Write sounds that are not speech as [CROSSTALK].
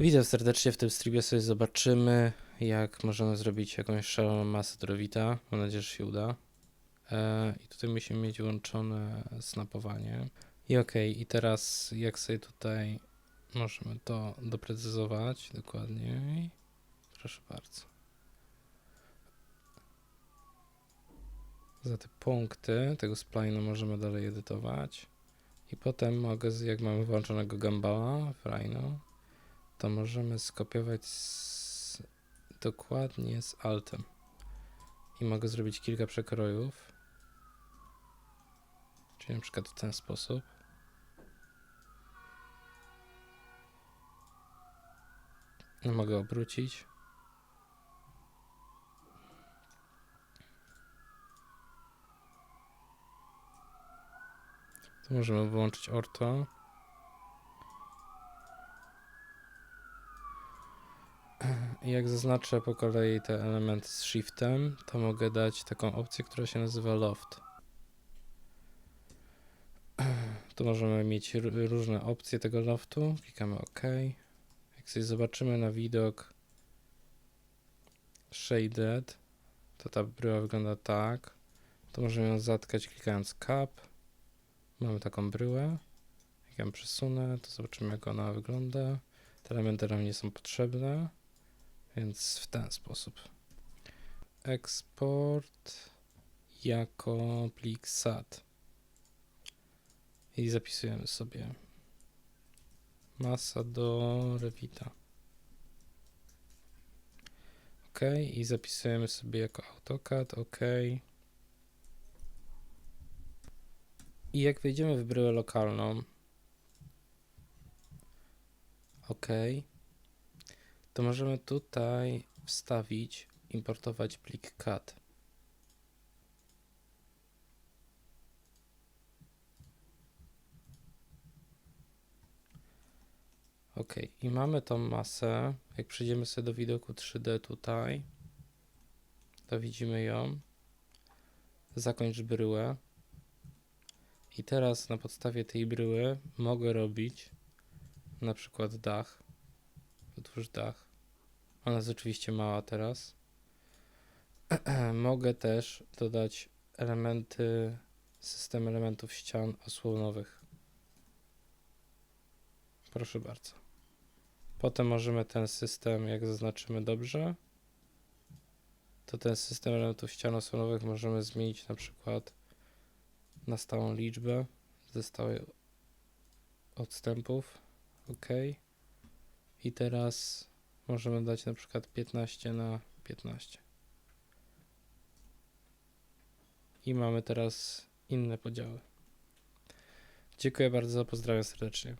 Witam serdecznie w tym streamie sobie zobaczymy jak możemy zrobić jakąś szaloną masę drowita. Mam nadzieję, że się uda. E, I tutaj musimy mieć włączone snapowanie. I okej, i teraz jak sobie tutaj możemy to doprecyzować dokładniej. Proszę bardzo. Za te punkty tego spline'u możemy dalej edytować. I potem mogę, jak mamy włączonego gambala w Rhino, to możemy skopiować z, dokładnie z altem. I mogę zrobić kilka przekrojów. Czyli na przykład w ten sposób. Mogę obrócić. Tu możemy wyłączyć orto. Jak zaznaczę po kolei te elementy z shiftem, to mogę dać taką opcję, która się nazywa loft. [CLEARS THROAT] Tu możemy mieć różne opcje tego loftu. Klikamy OK. Jak sobie zobaczymy na widok shaded, to ta bryła wygląda tak. To możemy ją zatkać klikając cap. Mamy taką bryłę. Jak ją przesunę, to zobaczymy jak ona wygląda. Te elementy nam nie są potrzebne. Więc w ten sposób. Eksport jako plik SAT. I zapisujemy sobie masa do Revita. OK. I zapisujemy sobie jako AutoCAD. OK. I jak wejdziemy w bryłę lokalną, OK, to możemy tutaj wstawić, importować plik CAD. OK, i mamy tą masę. Jak przejdziemy sobie do widoku 3D tutaj, to widzimy ją. Zakończ bryłę. I teraz na podstawie tej bryły mogę robić na przykład dach. Wytwórz dach. Ona jest oczywiście mała teraz. [CLEARS THROAT] Mogę też dodać elementy, system elementów ścian osłonowych. Proszę bardzo. Potem możemy ten system, jak zaznaczymy dobrze, to ten system elementów ścian osłonowych możemy zmienić na przykład na stałą liczbę ze stałej odstępów. OK. I teraz możemy dać na przykład 15 na 15. I mamy teraz inne podziały. Dziękuję bardzo, pozdrawiam serdecznie.